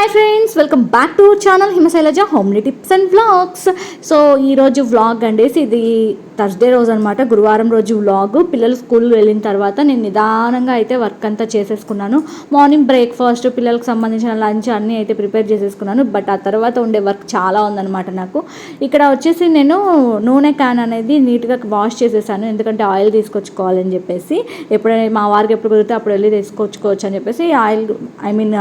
Hi friends welcome back to channel Himasailaja homely tips and vlogs so ఈరోజు vlog అండేసి ఇది Thursday రోజు అనమాట గురువారం రోజు వ్లాగ్ పిల్లలు స్కూల్ వెళ్ళిన తర్వాత నేను నిదానంగా అయితే వర్క్ అంతా చేసేసుకున్నాను. మార్నింగ్ బ్రేక్ఫాస్ట్ పిల్లలకు సంబంధించిన లంచ్ అన్నీ అయితే ప్రిపేర్ చేసేసుకున్నాను. బట్ ఆ తర్వాత ఉండే వర్క్ చాలా ఉందన్నమాట నాకు. ఇక్కడ వచ్చేసి నేను నూనె క్యాన్ అనేది నీట్గా వాష్ చేసేసాను. ఎందుకంటే ఆయిల్ తీసుకొచ్చుకోవాలని చెప్పేసి. ఎప్పుడైనా మా వారికి ఎప్పుడు కుదిరితే అప్పుడు వెళ్ళి తీసుకొచ్చుకోవచ్చు అని చెప్పేసి. Oil I mean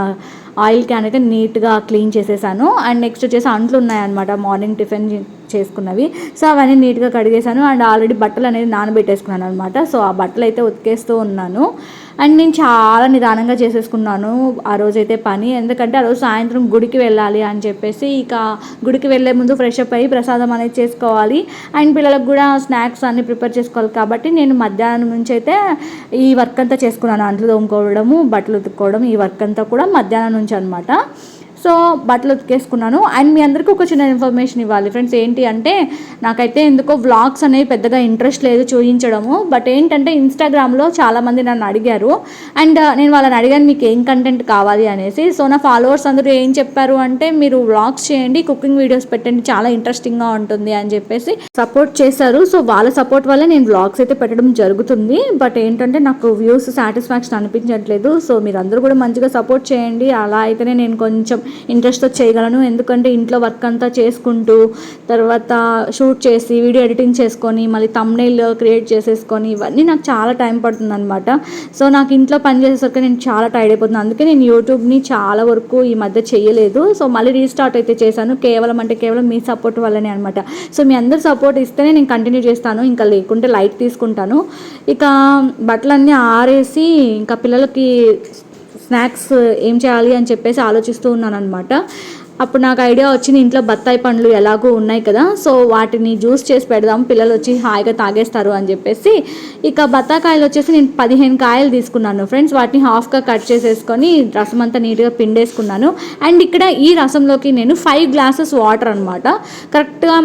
oil can అయితే నీట్గా క్లీన్ చేసేసాను. అండ్ నెక్స్ట్ వచ్చేసి అంట్లు ఉన్నాయన్నమాట. Morning tiffin చేసుకున్నవి. సో అవన్నీ నీట్గా కడిగేసాను. అండ్ ఆల్రెడీ బట్టలు అనేది నానబెట్టేసుకున్నాను అనమాట సో ఆ బట్టలు అయితే ఉతికేస్తూ ఉన్నాను. అండ్ నేను చాలా నిదానంగా చేసేసుకున్నాను ఆ రోజైతే పని. ఎందుకంటే ఆ రోజు సాయంత్రం గుడికి వెళ్ళాలి అని చెప్పేసి ఇక గుడికి వెళ్ళే ముందు ఫ్రెష్ అప్ అయ్యి ప్రసాదం అనేది చేసుకోవాలి. అండ్ పిల్లలకు కూడా స్నాక్స్ అన్ని ప్రిపేర్ చేసుకోవాలి కాబట్టి నేను మధ్యాహ్నం నుంచి అయితే ఈ వర్క్ అంతా చేసుకున్నాను. అంట్లు తోముకోవడము బట్టలు ఉతుక్కోవడం ఈ వర్క్ అంతా కూడా మధ్యాహ్నం నుంచి అనమాట సో బట్టలు ఉతికేసుకున్నాను. అండ్ మీ అందరికీ ఒక చిన్న ఇన్ఫర్మేషన్ ఇవ్వాలి. ఫ్రెండ్స్ ఏంటి అంటే నాకైతే ఎందుకో వ్లాగ్స్ అనేవి పెద్దగా ఇంట్రెస్ట్ లేదు చూపించడము బట్ ఏంటంటే ఇన్స్టాగ్రామ్లో చాలామంది నన్ను అడిగారు. అండ్ నేను వాళ్ళని అడిగాను మీకు ఏం కంటెంట్ కావాలి? అనేసి. సో నా ఫాలోవర్స్ అందరూ ఏం చెప్పారు అంటే మీరు వ్లాగ్స్ చేయండి కుకింగ్ వీడియోస్ పెట్టండి చాలా ఇంట్రెస్టింగ్గా ఉంటుంది అని చెప్పేసి సపోర్ట్ చేశారు. సో వాళ్ళ సపోర్ట్ వల్ల నేను వ్లాగ్స్ అయితే పెట్టడం జరుగుతుంది. బట్ ఏంటంటే నాకు వ్యూస్ సాటిస్ఫాక్షన్ అనిపించట్లేదు. సో మీరు అందరూ కూడా మంచిగా సపోర్ట్ చేయండి. అలా అయితేనే నేను కొంచెం ఇంట్రెస్ట్తో చేయగలను. ఎందుకంటే ఇంట్లో వర్క్ అంతా చేసుకుంటూ తర్వాత షూట్ చేసి వీడియో ఎడిటింగ్ చేసుకొని మళ్ళీ తమ్నైల్ క్రియేట్ చేసేసుకొని ఇవన్నీ నాకు చాలా టైం పడుతుంది అనమాట సో నాకు ఇంట్లో పని చేసేసరికి నేను చాలా టైర్డ్ అయిపోతున్నాను అందుకే నేను యూట్యూబ్ని చాలా వరకు ఈ మధ్య చేయలేదు. సో మళ్ళీ రీస్టార్ట్ అయితే చేశాను. కేవలం అంటే కేవలం మీ సపోర్ట్ వల్లనే అనమాట సో మీ అందరు సపోర్ట్ ఇస్తేనే నేను కంటిన్యూ చేస్తాను. ఇంకా లేకుంటే లైట్ తీసుకుంటాను. ఇక బట్టలన్నీ ఆరేసి ఇంకా పిల్లలకి స్నాక్స్ ఏం చేయాలి అని చెప్పేసి ఆలోచిస్తూ ఉన్నాను అనమాట అప్పుడు నాకు ఐడియా వచ్చింది ఇంట్లో బత్తాయి పండ్లు ఎలాగో ఉన్నాయి కదా సో వాటిని జ్యూస్ చేసి పెడదాం పిల్లలు వచ్చి హాయిగా తాగేస్తారు అని చెప్పేసి. ఇక బత్తాకాయలు వచ్చేసి నేను పదిహేను కాయలు తీసుకున్నాను ఫ్రెండ్స్ వాటిని హాఫ్గా కట్ చేసేసుకొని రసం అంతా నీట్గా పిండేసుకున్నాను. అండ్ ఇక్కడ ఈ రసంలోకి నేను ఫైవ్ గ్లాసెస్ వాటర్ అనమాట కరెక్ట్గా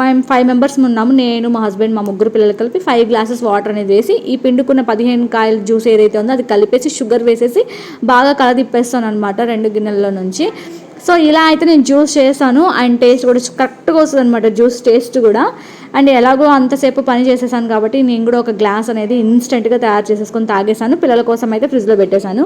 మేము ఫైవ్ మెంబర్స్ ఉన్నాము. నేను మా హస్బెండ్ మా ముగ్గురు పిల్లలు కలిపి ఫైవ్ గ్లాసెస్ వాటర్ అనేది వేసి ఈ పిండుకున్న పదిహేను కాయల జ్యూస్ ఏదైతే ఉందో అది కలిపేసి షుగర్ వేసేసి బాగా కలదిప్పేస్తాను అనమాట రెండు గిన్నెల్లో నుంచి. సో ఇలా అయితే నేను జ్యూస్ చేశాను. అండ్ టేస్ట్ కూడా కరెక్ట్గా వస్తుంది అనమాట జ్యూస్ టేస్ట్ కూడా. అండ్ ఎలాగో అంతసేపు పని చేసేసాను కాబట్టి నేను కూడా ఒక గ్లాస్ అనేది ఇన్స్టెంట్గా తయారు చేసేసుకొని తాగేసాను పిల్లల కోసం అయితే ఫ్రిడ్జ్లో పెట్టేశాను.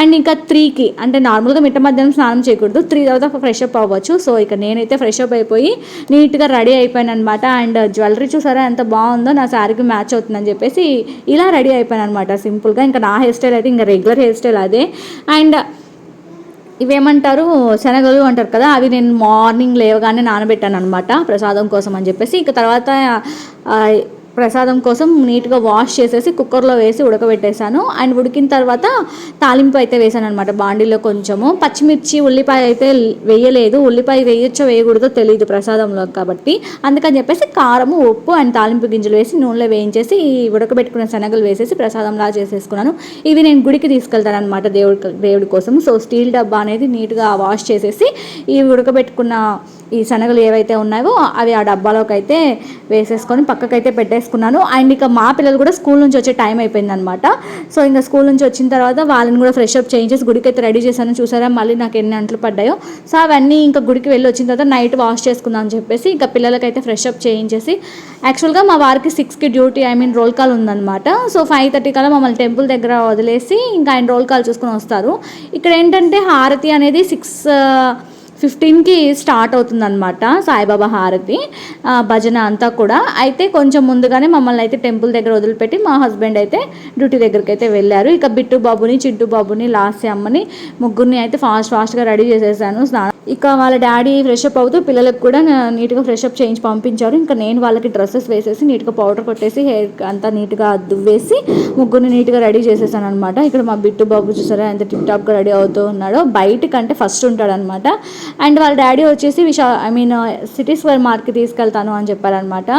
అండ్ ఇంకా త్రీకి అంటే నార్మల్గా మిట్ట మధ్యాహ్నం స్నానం చేయకూడదు. త్రీ తర్వాత ఫ్రెష్ అప్ అవ్వచ్చు. సో ఇక నేనైతే ఫ్రెష్ అప్ అయిపోయి నీట్గా రెడీ అయిపోయాను అనమాట అండ్ జ్యువెలరీ చూసారా ఎంత బాగుందో నా శారీకి మ్యాచ్ అవుతుందని చెప్పేసి ఇలా రెడీ అయిపోయాను అనమాట సింపుల్గా. ఇంకా నా హెయిర్ స్టైల్ అయితే ఇంకా రెగ్యులర్ హెయిర్ స్టైల్ అదే. అండ్ ఇవేమంటారు? శనగలు అంటారు కదా అవి నేను మార్నింగ్ లేవగానే నానబెట్టాను అనమాట ప్రసాదం కోసం అని చెప్పేసి. ఇక తర్వాత ప్రసాదం కోసం నీట్గా వాష్ చేసేసి కుక్కర్లో వేసి ఉడకబెట్టేశాను. అండ్ ఉడికిన తర్వాత తాలింపు అయితే వేసాను అనమాట బాండీలో కొంచెము. పచ్చిమిర్చి ఉల్లిపాయ అయితే వేయలేదు. ఉల్లిపాయ వేయొచ్చో వేయకూడదో తెలియదు ప్రసాదంలో కాబట్టి. అందుకని చెప్పేసి కారము ఉప్పు అండ్ తాలింపు గింజలు వేసి నూనెలో వేయించేసి ఉడకబెట్టుకున్న శనగలు వేసేసి ప్రసాదంలా చేసేసుకున్నాను. ఇవి నేను గుడికి తీసుకెళ్తాను అనమాట దేవుడి దేవుడి కోసం సో స్టీల్ డబ్బా అనేది నీట్గా వాష్ చేసేసి ఈ ఉడకబెట్టుకున్న ఈ శనగలు ఏవైతే ఉన్నాయో అవి ఆ డబ్బాలోకి అయితే వేసేసుకొని పక్కకైతే పెట్టేసుకున్నాను. అండ్ ఇక మా పిల్లలు కూడా స్కూల్ నుంచి వచ్చే టైం అయిపోయింది అనమాట సో ఇంకా స్కూల్ నుంచి వచ్చిన తర్వాత వాళ్ళని కూడా ఫ్రెష్ అప్ చేయించేసి గుడికి అయితే రెడీ చేశాను. చూసారా? మళ్ళీ నాకు ఎన్ని అంట్లు పడ్డాయో. సో అవన్నీ ఇంకా గుడికి వెళ్ళి వచ్చిన తర్వాత నైట్ వాష్ చేసుకుందాం అని చెప్పేసి ఇంకా పిల్లలకైతే ఫ్రెష్ అప్ చేయించేసి యాక్చువల్గా మా వారికి సిక్స్కి duty I mean roll call ఉందన్నమాట. సో ఫైవ్ థర్టీ కల్లా మమ్మల్ని టెంపుల్ దగ్గర వదిలేసి ఇంకా ఆయన రోల్ కాల్ చూసుకుని వస్తారు. ఇక్కడ ఏంటంటే హారతి అనేది సిక్స్ ఫిఫ్టీన్కి స్టార్ట్ అవుతుందన్నమాట సాయిబాబా హారతి భజన అంతా కూడా. అయితే కొంచెం ముందుగానే మమ్మల్ని అయితే టెంపుల్ దగ్గర వదిలిపెట్టి మా హస్బెండ్ అయితే డ్యూటీ దగ్గరికి అయితే వెళ్ళారు. ఇక బిట్టు బాబుని చింటూ బాబుని లాస్ట్ అమ్మని ముగ్గురిని అయితే ఫాస్ట్ ఫాస్ట్గా రెడీ చేసేసాను స్నానం. ఇక వాళ్ళ డాడీ ఫ్రెష్ అప్ అవుతూ పిల్లలకు కూడా నీట్గా ఫ్రెష్ అప్ చేయించి పంపించారు. ఇంకా నేను వాళ్ళకి డ్రెస్సెస్ వేసేసి నీట్గా పౌడర్ కొట్టేసి హెయిర్ అంతా నీట్గా దువ్వేసి ముగ్గురిని నీట్గా రెడీ చేసేసాను అనమాట ఇక్కడ మా బిట్టు బాబు చూసారా ఎంత టిప్ టాప్గా రెడీ అవుతూ ఉన్నాడో. బయటకంటే ఫస్ట్ ఉంటాడనమాట అండ్ వాళ్ళ డాడీ వచ్చేసి విశా ఐ మీన్ సిటీ స్క్వేర్ మార్క్కి తీసుకెళ్తాను అని చెప్పారనమాట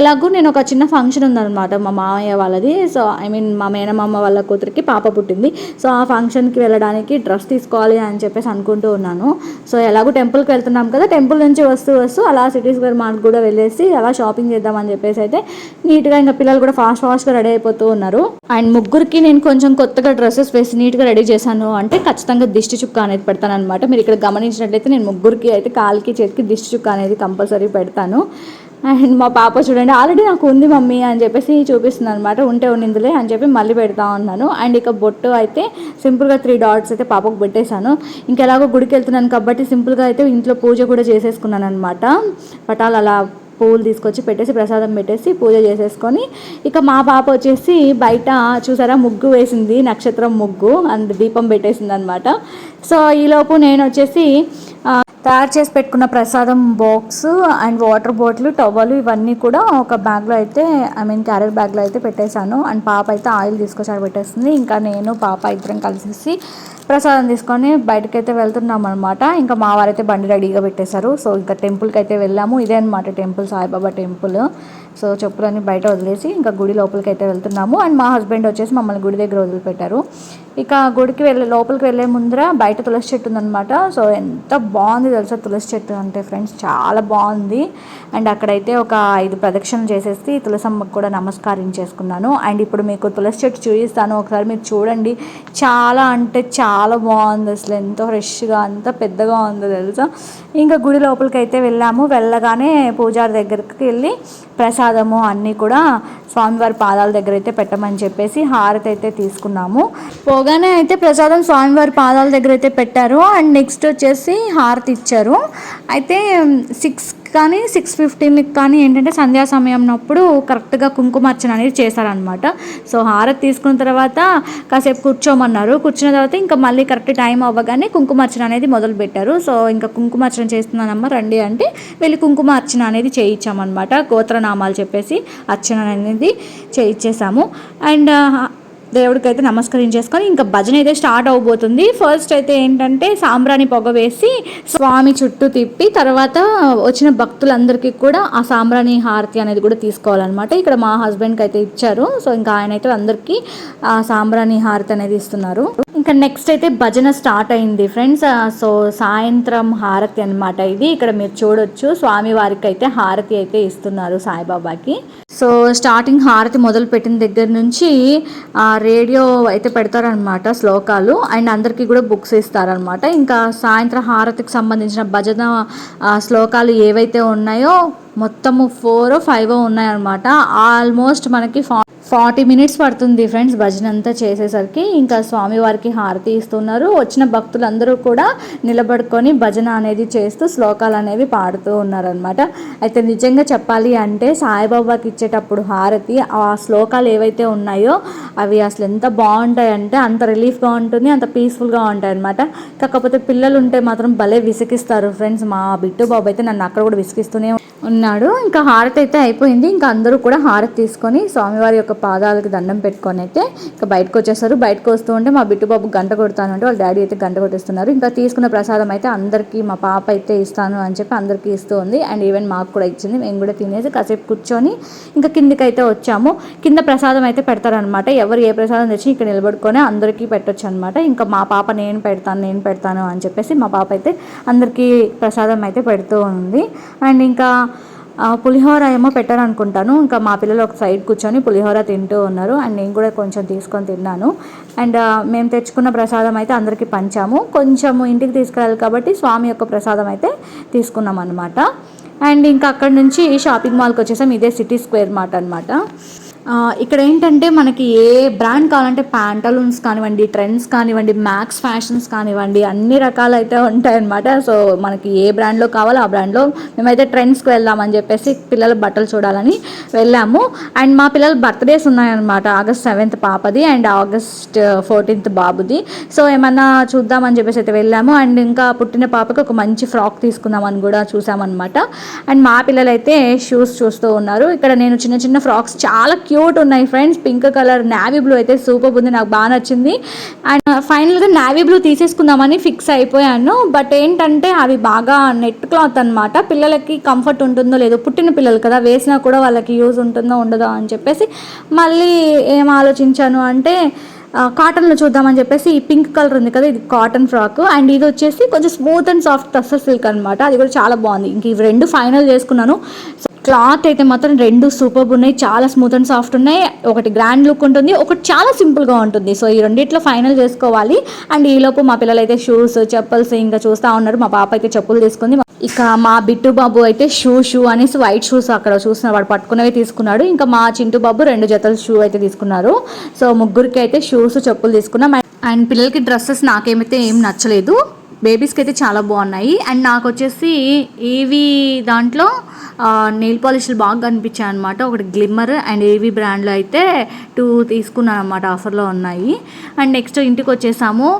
ఎలాగో నేను ఒక చిన్న ఫంక్షన్ ఉందన్నమాట మా మామయ్య వాళ్ళది. సో ఐ మీన్ మా మేనమామ వాళ్ళ కూతురికి పాప పుట్టింది. సో ఆ ఫంక్షన్కి వెళ్ళడానికి డ్రెస్ తీసుకోవాలి అని చెప్పేసి అనుకుంటూ ఉన్నాను. సో ఎలాగో టెంపుల్కి వెళ్తున్నాం కదా టెంపుల్ నుంచి వస్తూ వస్తూ అలా సిటీ స్క్వేర్ మార్క్ కూడా వెళ్ళేసి అలా షాపింగ్ చేద్దామని చెప్పేసి అయితే నీట్గా ఇంకా పిల్లలు కూడా ఫాస్ట్ ఫాస్ట్గా రెడీ అయిపోతూ ఉన్నారు. అండ్ ముగ్గురికి నేను కొంచెం కొత్తగా డ్రెస్సెస్ వేసి నీట్గా రెడీ చేశాను అంటే ఖచ్చితంగా దిష్టి చుక్క అనేది పెడతాను అనమాట మీరు ఇక్కడ గమనించినట్లయితే నేను ముగ్గురికి అయితే కాలికి చేతికి దిష్టి చుక్క అనేది కంపల్సరీ పెడతాను. అండ్ మా పాప చూడండి ఆల్రెడీ నాకు ఉంది మమ్మీ అని చెప్పేసి చూపిస్తుంది అనమాట ఉంటే ఉన్నిందిలే అని చెప్పి మళ్ళీ పెడతా ఉన్నాను. అండ్ ఇక బొట్టు అయితే సింపుల్గా త్రీ డాట్స్ అయితే పాపకు పెట్టేశాను. ఇంకెలాగో గుడికి వెళ్తున్నాను కాబట్టి సింపుల్గా అయితే ఇంట్లో పూజ కూడా చేసేసుకున్నాను అనమాట పటాలు అలా పువ్వులు తీసుకొచ్చి పెట్టేసి ప్రసాదం పెట్టేసి పూజ చేసేసుకొని ఇక మా పాప వచ్చేసి బయట చూసారా ముగ్గు వేసింది నక్షత్రం ముగ్గు అండ్ దీపం పెట్టేసింది అనమాట సో ఈలోపు నేను వచ్చేసి తయారు చేసి పెట్టుకున్న ప్రసాదం box and water bottle towel ఇవన్నీ కూడా ఒక బ్యాగ్లో అయితే ఐ మీన్ క్యారెట్ బ్యాగ్లో అయితే పెట్టేశాను. అండ్ పాప అయితే ఆయిల్ తీసుకొచ్చి పెట్టేస్తుంది. ఇంకా నేను పాప ఇద్దరం కలిసేసి ప్రసాదం తీసుకొని బయటకైతే వెళ్తున్నాం అనమాట ఇంకా మా వారైతే బండి రెడీగా పెట్టేశారు. సో ఇంకా టెంపుల్కి అయితే వెళ్ళాము. ఇదే అనమాట టెంపుల్ సాయిబాబా టెంపుల్ సో చెప్పులన్నీ బయట వదిలేసి ఇంకా గుడి లోపలికి అయితే వెళ్తున్నాము. అండ్ మా హస్బెండ్ వచ్చేసి మమ్మల్ని గుడి దగ్గర వదిలిపెట్టారు. ఇక గుడికి వెళ్ళే లోపలికి వెళ్ళే ముందర బయట తులసి చెట్టు ఉందనమాట సో ఎంత బాగుంది తెలుసా తులసి చెట్టు అంటే ఫ్రెండ్స్ చాలా బాగుంది. అండ్ అక్కడైతే ఒక ఐదు ప్రదక్షిణలు చేసేసి తులసమ్మకు కూడా నమస్కరించేసుకున్నాను అండ్ ఇప్పుడు మీకు తులసి చెట్టు చూపిస్తాను. ఒకసారి మీరు చూడండి. చాలా అంటే చాలా బాగుంది అసలు. ఎంతో ఫ్రెష్గా అంత పెద్దగా ఉందో తెలుసా. ఇంకా గుడి లోపలికి అయితే వెళ్ళాము. వెళ్ళగానే పూజారి దగ్గరికి వెళ్ళి ప్రసాదము అన్నీ కూడా స్వామివారి పాదాల దగ్గర అయితే పెట్టమని చెప్పేసి హారతి అయితే తీసుకున్నాము. పోగానే అయితే ప్రసాదం స్వామివారి పాదాల దగ్గర అయితే పెట్టారు. అండ్ నెక్స్ట్ వచ్చేసి హారతి ఇచ్చారు. అయితే సిక్స్ కానీ సిక్స్ ఫిఫ్టీన్కి కానీ ఏంటంటే సంధ్యా సమయం అప్పుడు కరెక్ట్గా కుంకుమార్చన అనేది చేశారనమాట సో హారతి తీసుకున్న తర్వాత కాసేపు కూర్చోమన్నారు. కూర్చున్న తర్వాత ఇంకా మళ్ళీ కరెక్ట్ టైం అవ్వగానే కుంకుమార్చన అనేది మొదలు పెట్టారు సో ఇంకా కుంకుమార్చన చేస్తున్నానమ్మా రండి అంటే వెళ్ళి కుంకుమార్చన అనేది చేయించామన్నమాట. గోత్రనామాలు చెప్పేసి అర్చన అనేది చేయించేసాము అండ్ దేవుడికి అయితే నమస్కరించేసుకొని ఇంకా భజన అయితే స్టార్ట్ అవబోతుంది. ఫస్ట్ అయితే ఏంటంటే సాంబ్రాణి పొగ వేసి స్వామి చుట్టూ తిప్పి తర్వాత వచ్చిన భక్తులందరికీ కూడా ఆ సాంబ్రాణి హారతి అనేది కూడా తీసుకోవాలన్నమాట. ఇక్కడ మా హస్బెండ్కి అయితే ఇచ్చారు. సో ఇంకా ఆయన అయితే అందరికీ ఆ సాంబ్రాణి హారతి అనేది ఇస్తున్నారు. ఇంకా నెక్స్ట్ అయితే భజన స్టార్ట్ అయింది ఫ్రెండ్స్ సో సాయంత్రం హారతి అన్నమాట ఇది. ఇక్కడ మీరు చూడొచ్చు. స్వామి వారికి అయితే హారతి అయితే ఇస్తున్నారు సాయిబాబాకి. సో స్టార్టింగ్ హారతి మొదలు పెట్టిన దగ్గర నుంచి రేడియో అయితే పెడతారనమాట శ్లోకాలు. అండ్ అందరికీ కూడా బుక్స్ ఇస్తారనమాట ఇంకా సాయంత్రం హారతికి సంబంధించిన భజన శ్లోకాలు ఏవైతే ఉన్నాయో మొత్తము ఫోర్ ఫైవ్ ఉన్నాయన్నమాట. ఆల్మోస్ట్ మనకి ఫా ఫార్టీ మినిట్స్ పడుతుంది ఫ్రెండ్స్ భజన అంతా చేసేసరికి. ఇంకా స్వామివారికి హారతి ఇస్తున్నారు. వచ్చిన భక్తులందరూ కూడా నిలబడుకొని భజన అనేది చేస్తూ శ్లోకాలు అనేవి పాడుతూ ఉన్నారనమాట అయితే నిజంగా చెప్పాలి అంటే సాయిబాబాకి ఇచ్చేటప్పుడు హారతి ఆ శ్లోకాలు ఏవైతే ఉన్నాయో అవి అసలు ఎంత బాగుంటాయంటే అంత రిలీఫ్గా ఉంటుంది అంత పీస్ఫుల్గా ఉంటాయి అనమాట కాకపోతే పిల్లలు ఉంటే మాత్రం భలే విసిగిస్తారు ఫ్రెండ్స్. మా బిట్టు బాబు అయితే నన్ను అక్కడ కూడా విసిగిస్తూనే ఉన్నాడు. ఇంకా హారతి అయితే అయిపోయింది. ఇంకా అందరూ కూడా హారతి తీసుకొని స్వామివారి యొక్క పాదాలకు దండం పెట్టుకొని అయితే ఇంకా బయటకు వచ్చేస్తారు. బయటకు వస్తూ ఉంటే మా బిట్టు బాబు గంట కొడతాను అంటే వాళ్ళ డాడీ అయితే గంట కొట్టేస్తున్నారు. ఇంకా తీసుకున్న ప్రసాదం అయితే అందరికీ మా పాప అయితే ఇస్తాను అని చెప్పి అందరికీ ఇస్తూ ఉంది. అండ్ ఈవెన్ మాకు కూడా ఇచ్చింది. మేము కూడా తినేసి కాసేపు కూర్చొని ఇంకా కిందికి అయితే వచ్చాము. కింద ప్రసాదం అయితే పెడతారనమాట ఎవరు ఏ ప్రసాదం తెచ్చి ఇక్కడ నిలబడుకొని అందరికీ పెట్టొచ్చు అనమాట ఇంకా మా పాప నేను పెడతాను నేను పెడతాను అని చెప్పేసి మా పాప అయితే అందరికీ ప్రసాదం అయితే పెడుతూ ఉంది. అండ్ ఇంకా పులిహోర ఏమో పెట్టారనుకుంటాను ఇంకా మా పిల్లలు ఒక సైడ్ కూర్చొని పులిహోర తింటూ ఉన్నారు. అండ్ నేను కూడా కొంచెం తీసుకొని తిన్నాను. అండ్ మేము తెచ్చుకున్న ప్రసాదం అయితే అందరికీ పంచాము. కొంచెము ఇంటికి తీసుకెళ్ళాలి కాబట్టి స్వామి యొక్క ప్రసాదం అయితే తీసుకున్నాం అనమాట అండ్ ఇంకా అక్కడ నుంచి షాపింగ్ మాల్కి వచ్చేసాం. ఇదే సిటీ స్క్వేర్ మార్ట్ అనమాట ఇక్కడ ఏంటంటే మనకి ఏ బ్రాండ్ కావాలంటే ప్యాంటలూన్స్ కానివ్వండి ట్రెండ్స్ కానివ్వండి మ్యాక్స్ ఫ్యాషన్స్ కానివ్వండి అన్ని రకాలు అయితే ఉంటాయన్నమాట. సో మనకి ఏ బ్రాండ్లో కావాలో ఆ బ్రాండ్లో మేమైతే ట్రెండ్స్కి వెళ్దామని చెప్పేసి పిల్లల బట్టలు చూడాలని వెళ్ళాము. అండ్ మా పిల్లల బర్త్డేస్ ఉన్నాయన్నమాట ఆగస్ట్ సెవెంత్ పాపది అండ్ ఆగస్ట్ ఫోర్టీన్త్ బాబుది. సో ఏమన్నా చూద్దామని చెప్పేసి అయితే వెళ్ళాము. అండ్ ఇంకా పుట్టిన పాపకి ఒక మంచి ఫ్రాక్ తీసుకుందామని కూడా చూసామన్నమాట. అండ్ మా పిల్లలైతే షూస్ చూస్తూ ఉన్నారు. ఇక్కడ నేను చిన్న చిన్న ఫ్రాక్స్ చాలా క్యూట్ ఉన్నాయి friends. Pink colour navy blue అయితే సూపర్ ఉంది. నాకు బాగా నచ్చింది. అండ్ ఫైనల్గా నావీ బ్లూ తీసేసుకుందామని ఫిక్స్ అయిపోయాను. బట్ ఏంటంటే అవి బాగా నెట్ క్లాత్ అనమాట పిల్లలకి కంఫర్ట్ ఉంటుందో లేదో పుట్టిన పిల్లలు కదా వేసినా కూడా వాళ్ళకి యూజ్ ఉంటుందో ఉండదో అని చెప్పేసి మళ్ళీ ఏం ఆలోచించాను అంటే uh, కాటన్లో చూద్దామని చెప్పేసి ఈ పింక్ కలర్ ఉంది కదా ఇది కాటన్ ఫ్రాక్ అండ్ ఇది వచ్చేసి కొంచెం smooth and soft tussar silk అనమాట అది కూడా చాలా బాగుంది. ఇంక ఇవి రెండు ఫైనల్ చేసుకున్నాను. సో క్లాత్ అయితే మాత్రం రెండు సూపర్ ఉన్నాయి చాలా స్మూత్ అండ్ సాఫ్ట్ ఉన్నాయి. ఒకటి గ్రాండ్ లుక్ ఉంటుంది ఒకటి చాలా సింపుల్గా ఉంటుంది. సో ఈ రెండిట్లో ఫైనల్ చేసుకోవాలి. అండ్ ఈలోపు మా పిల్లలు అయితే షూస్ చెప్పల్స్ ఇంకా చూస్తూ ఉన్నారు. మా పాప అయితే చెప్పులు తీసుకుంది. ఇక మా బిట్టు బాబు అయితే షూ షూ అనేసి వైట్ షూస్ అక్కడ చూసిన వాడు పట్టుకున్నవి తీసుకున్నాడు. ఇంకా మా చింటూ బాబు రెండు జతల షూ అయితే తీసుకున్నారు. సో ముగ్గురికి అయితే షూస్ చెప్పులు తీసుకున్నాం. అండ్ పిల్లలకి డ్రెస్సెస్ నాకేమైతే ఏం నచ్చలేదు. బేబీస్కి అయితే చాలా బాగున్నాయి. అండ్ నాకు వచ్చేసి ఏవి దాంట్లో నెయిల్ పాలిష్లు బాగా కనిపించాయి అనమాట ఒకటి గ్లిమ్మర్ అండ్ ఏవి బ్రాండ్లో అయితే టూ తీసుకున్నాను అనమాట ఆఫర్లో ఉన్నాయి. అండ్ నెక్స్ట్ ఇంటికి వచ్చేసాము.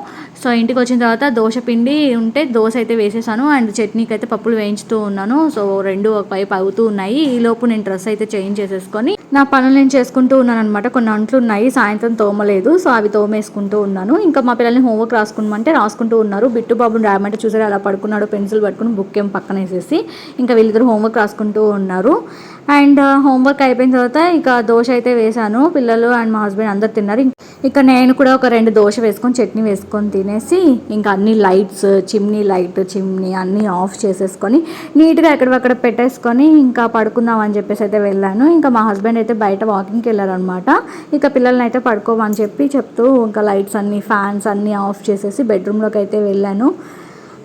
సో ఇంటికి వచ్చిన తర్వాత దోశ పిండి ఉంటే దోశ అయితే వేసేసాను. అండ్ చట్నీకి అయితే పప్పులు వేయించుతూ ఉన్నాను. సో రెండు ఒక పైపు అవుతూ ఉన్నాయి. ఈ లోపు నేను డ్రెస్ అయితే చేంజ్ చేసేసుకొని నా పనులు నేను చేసుకుంటూ ఉన్నాను అనమాట కొన్ని అంట్లు ఉన్నాయి సాయంత్రం తోమలేదు సో అవి తోమేసుకుంటూ ఉన్నాను. ఇంకా మా పిల్లల్ని హోంవర్క్ రాసుకున్నామంటే రాసుకుంటూ ఉన్నారు. బిట్టు బాబుని రాయమంటే చూసారు అలా పడుకున్నాడు పెన్సిల్ పట్టుకుని బుక్ ఏం పక్కన వేసేసి ఇంకా వీళ్ళిద్దరు హోంవర్క్ రాసుకుంటూ ఉన్నారు. అండ్ హోంవర్క్ అయిపోయిన తర్వాత ఇక దోశ అయితే వేశాను. పిల్లలు అండ్ మా హస్బెండ్ అందరు తిన్నారు. ఇక నేను కూడా ఒక రెండు దోశ వేసుకొని చట్నీ వేసుకొని తినేసి ఇంకా అన్ని లైట్స్ చిమ్నీ లైట్ చిమ్నీ అన్నీ ఆఫ్ చేసేసుకొని నీట్గా ఎక్కడక్కడ పెట్టేసుకొని ఇంకా పడుకుందాం అని చెప్పేసి అయితే వెళ్ళాను. ఇంకా మా హస్బెండ్ అయితే బయట వాకింగ్కి వెళ్ళారనమాట. ఇక పిల్లల్ని అయితే పడుకోమని చెప్పి చెప్తూ ఇంకా లైట్స్ అన్ని ఫ్యాన్స్ అన్నీ ఆఫ్ చేసేసి బెడ్రూమ్లోకి అయితే వెళ్ళాను.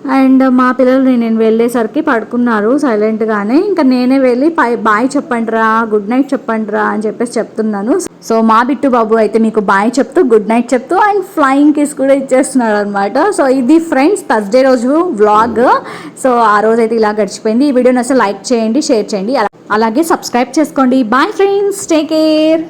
అండ్ మా పిల్లలు నేను వెళ్ళేసరికి పడుకున్నారు సైలెంట్గానే. ఇంకా నేనే వెళ్ళి పై బాయ్ చెప్పండిరా గుడ్ నైట్ చెప్పండిరా అని చెప్పేసి చెప్తున్నాను. సో మా బిట్టు బాబు అయితే మీకు బాయ్ చెప్తూ గుడ్ నైట్ చెప్తూ అండ్ ఫ్లయింగ్ కిస్ కూడా ఇచ్చేస్తున్నాడు అనమాట సో ఇది ఫ్రెండ్స్ థర్స్డే రోజు వ్లాగ్. సో ఆ రోజు అయితే ఇలా గడిచిపోయింది. ఈ వీడియోని అసలు లైక్ చేయండి షేర్ చేయండి. అలా- అలాగే సబ్స్క్రైబ్ చేసుకోండి. Bye friends take care.